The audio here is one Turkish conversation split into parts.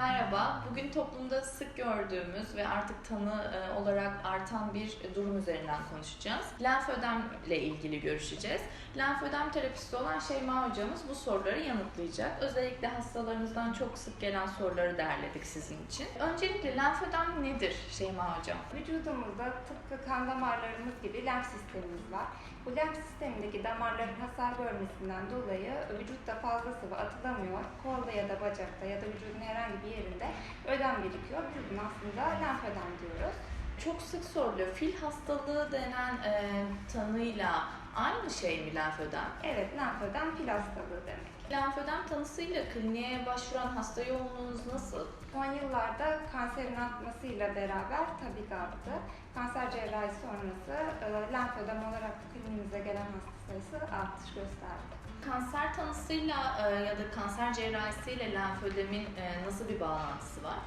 Merhaba, bugün toplumda sık gördüğümüz ve artık tanı e, olarak artan bir durum üzerinden konuşacağız. Lenfödem ile ilgili görüşeceğiz. Lenfödem terapisti olan Şeyma hocamız bu soruları yanıtlayacak. Özellikle hastalarımızdan çok sık gelen soruları derledik sizin için. Öncelikle lenfödem nedir Şeyma hocam? Vücudumuzda tıpkı kan damarlarımız gibi lenf sistemimiz var. Bu lenf sistemindeki damarların hasar görmesinden dolayı vücutta fazla sıvı atılamıyor. Kolda ya da bacakta ya da vücudun herhangi bir yerinde ödem birikiyor. Vücudun aslında lenfödem diyoruz. Çok sık soruluyor. Fil hastalığı denen e, tanıyla aynı şey mi lenfödem? Evet, lenfödem fil hastalığı demek. Lenfödem tanısıyla kliniğe başvuran hasta yoğunluğunuz nasıl? Son yıllarda kanserin artmasıyla beraber tabii ki arttı. Kanser cerrahisi sonrası e, lenfödem olarak kliniğimize gelen hasta sayısı artış gösterdi. Kanser tanısıyla e, ya da kanser cerrahisiyle lenfödemin e, nasıl bir bağlantısı var?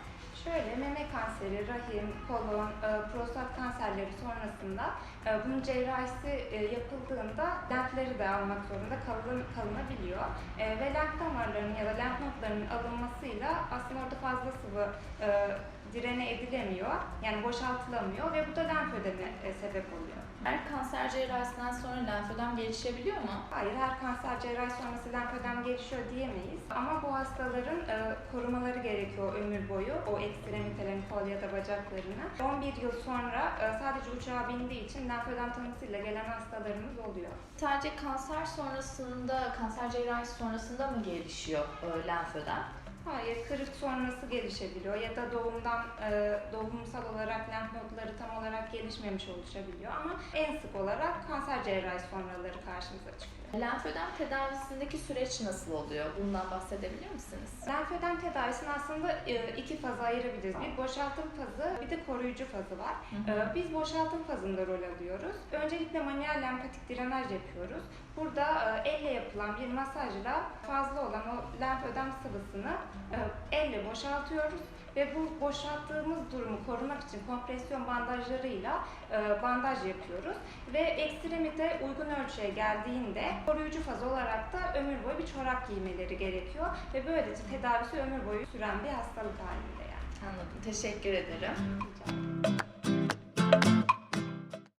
Şöyle meme kanseri, rahim, kolon, e, prostat kanserleri sonrasında e, bunun cerrahisi e, yapıldığında lenfleri de almak zorunda kalın, kalınabiliyor. E, ve lenf damarlarının ya da lenf notlarının alınmasıyla aslında orada fazla sıvı e, direne edilemiyor. Yani boşaltılamıyor ve bu da lenfödeme e, sebep oluyor. Her kanser cerrahisinden sonra lenfödem gelişebiliyor mu? Hayır, her kanser cerrahi sonrası lenfödem gelişiyor diyemeyiz. Ama bu hastaların e, korumaları gerekiyor ömür boyu. O ekstremitelerini, kol ya da bacaklarını. 11 yıl sonra e, sadece uçağa bindiği için lenfödem tanısıyla gelen hastalarımız oluyor. Sadece kanser sonrasında, kanser cerrahisi sonrasında mı gelişiyor e, lenfödem? Hayır, kırık sonrası gelişebiliyor ya da doğumdan e, doğumsal olarak lenf nodları tam olarak gelişmemiş oluşabiliyor ama en sık olarak kanser cerrahi sonraları karşımıza çıkıyor. Lenfödem tedavisindeki süreç nasıl oluyor? Bundan bahsedebilir misiniz? Lenfödem tedavisini aslında e, iki faza ayırabiliriz. Bir boşaltım fazı, bir de koruyucu fazı var. Hı hı. E, Biz boşaltım fazında rol alıyoruz. Öncelikle manuel lenfatik drenaj yapıyoruz. Burada e, elle yapılan bir masajla fazla olan o lenfödem sıvısını elle boşaltıyoruz ve bu boşalttığımız durumu korumak için kompresyon bandajlarıyla e, bandaj yapıyoruz ve ekstremite uygun ölçüye geldiğinde koruyucu faz olarak da ömür boyu bir çorap giymeleri gerekiyor ve böylece tedavisi ömür boyu süren bir hastalık halinde yani. Anladım. Teşekkür ederim. Rica ederim.